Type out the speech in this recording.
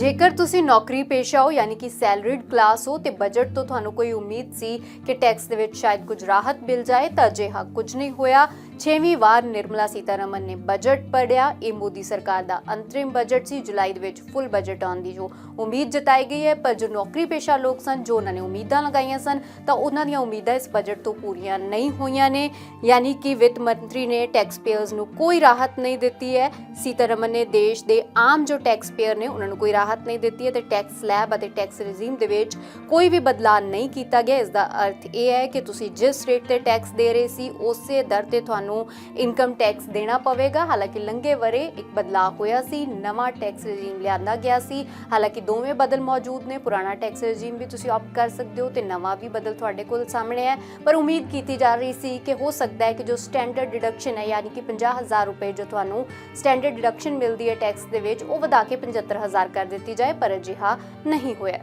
ਜੇਕਰ ਤੁਸੀਂ ਨੌਕਰੀ ਪੇਸ਼ਾ ਹੋ ਯਾਨੀ ਕਿ ਸੈਲਰੀਡ ਕਲਾਸ ਹੋ ਤੇ ਬਜਟ ਤੋਂ ਤੁਹਾਨੂੰ ਕੋਈ ਉਮੀਦ ਸੀ ਕਿ ਟੈਕਸ ਦੇ ਵਿੱਚ ਸ਼ਾਇਦ ਕੁਝ ਰਾਹਤ ਮਿਲ ਜਾਏ, ਤਾਂ ਅਜਿਹਾ ਕੁਝ ਨਹੀਂ ਹੋਇਆ। ਛੇਵੀਂ ਵਾਰ ਨਿਰਮਲਾ ਸੀਤਾਰਮਨ ਨੇ ਬਜਟ ਪੜਿਆ ਇਹ ਮੋਦੀ ਸਰਕਾਰ ਦਾ ਅੰਤਰਿਮ ਬਜਟ ਸੀ। ਜੁਲਾਈ ਦੇ ਵਿੱਚ ਫੁੱਲ ਬਜਟ ਆਉਣ ਦੀ ਜੋ ਉਮੀਦ ਜਤਾਈ ਗਈ ਹੈ, ਪਰ ਜੋ ਨੌਕਰੀ ਪੇਸ਼ਾ ਲੋਕ ਸਨ, ਜੋ ਉਹਨਾਂ ਨੇ ਉਮੀਦਾਂ ਲਗਾਈਆਂ ਸਨ, ਤਾਂ ਉਹਨਾਂ ਦੀਆਂ ਉਮੀਦਾਂ ਇਸ ਬਜਟ ਤੋਂ ਪੂਰੀਆਂ ਨਹੀਂ ਹੋਈਆਂ ਨੇ। ਯਾਨੀ ਕਿ ਵਿੱਤ ਮੰਤਰੀ ਨੇ ਟੈਕਸ ਪੇਅਰਸ ਨੂੰ ਕੋਈ ਰਾਹਤ ਨਹੀਂ ਦਿੱਤੀ ਹੈ। ਸੀਤਾਰਮਨ ਨੇ ਦੇਸ਼ ਦੇ ਆਮ ਜੋ ਟੈਕਸ ਪੇਅਰ ਨੇ, ਉਹਨਾਂ ਨੂੰ ਕੋਈ ਰਾਹਤ ਨਹੀਂ ਦਿੱਤੀ ਹੈ ਤੇ ਟੈਕਸ ਸਲੈਬ ਅਤੇ ਟੈਕਸ ਰੈਜੀਮ ਦੇ ਵਿੱਚ ਕੋਈ ਵੀ ਬਦਲਾਅ ਨਹੀਂ ਕੀਤਾ ਗਿਆ। ਇਸ ਦਾ ਅਰਥ ਇਹ ਹੈ ਕਿ ਤੁਸੀਂ ਜਿਸ ਰੇਟ ਤੇ ਟੈਕਸ ਦੇ ਰਹੇ ਸੀ, ਉਸੇ ਦਰ ਤੇ ਤੁਹਾਨੂੰ ਇਨਕਮ ਟੈਕਸ ਦੇਣਾ ਪਵੇਗਾ। ਹਾਲਾਂਕਿ ਲੰਘੇ ਵਰੇ ਇੱਕ ਬਦਲਾਅ ਹੋਇਆ ਸੀ, ਨਵਾਂ ਟੈਕਸ ਰੈਜੀਮ ਲਿਆਂਦਾ ਗਿਆ ਸੀ। ਹਾਲਾਂਕਿ ਦੋਵੇਂ ਬਦਲ ਮੌਜੂਦ ਨੇ, ਪੁਰਾਣਾ ਟੈਕਸ ਰੈਜੀਮ ਵੀ ਤੁਸੀਂ ਆਪਟ ਕਰ ਸਕਦੇ ਹੋ ਤੇ ਨਵਾਂ ਵੀ ਬਦਲ ਤੁਹਾਡੇ ਕੋਲ ਸਾਹਮਣੇ ਹੈ। ਪਰ ਉਮੀਦ ਕੀਤੀ ਜਾ ਰਹੀ ਸੀ ਕਿ ਹੋ ਸਕਦਾ ਹੈ ਕਿ ਜੋ ਸਟੈਂਡਰਡ ਡਿਡਕਸ਼ਨ ਹੈ, ਯਾਨੀ ਕਿ 50000 ਰੁਪਏ ਜੋ ਤੁਹਾਨੂੰ ਸਟੈਂਡਰਡ ਡਿਡਕਸ਼ਨ ਮਿਲਦੀ ਹੈ ਟੈਕਸ ਦੇ ਵਿੱਚ, ਉਹ ਵਧਾ ਕੇ 75000 ਕਰ ਦਿੱਤੀ ਜਾਏ ਪਰ ਅਜਿਹਾ ਨਹੀਂ ਹੋਇਆ।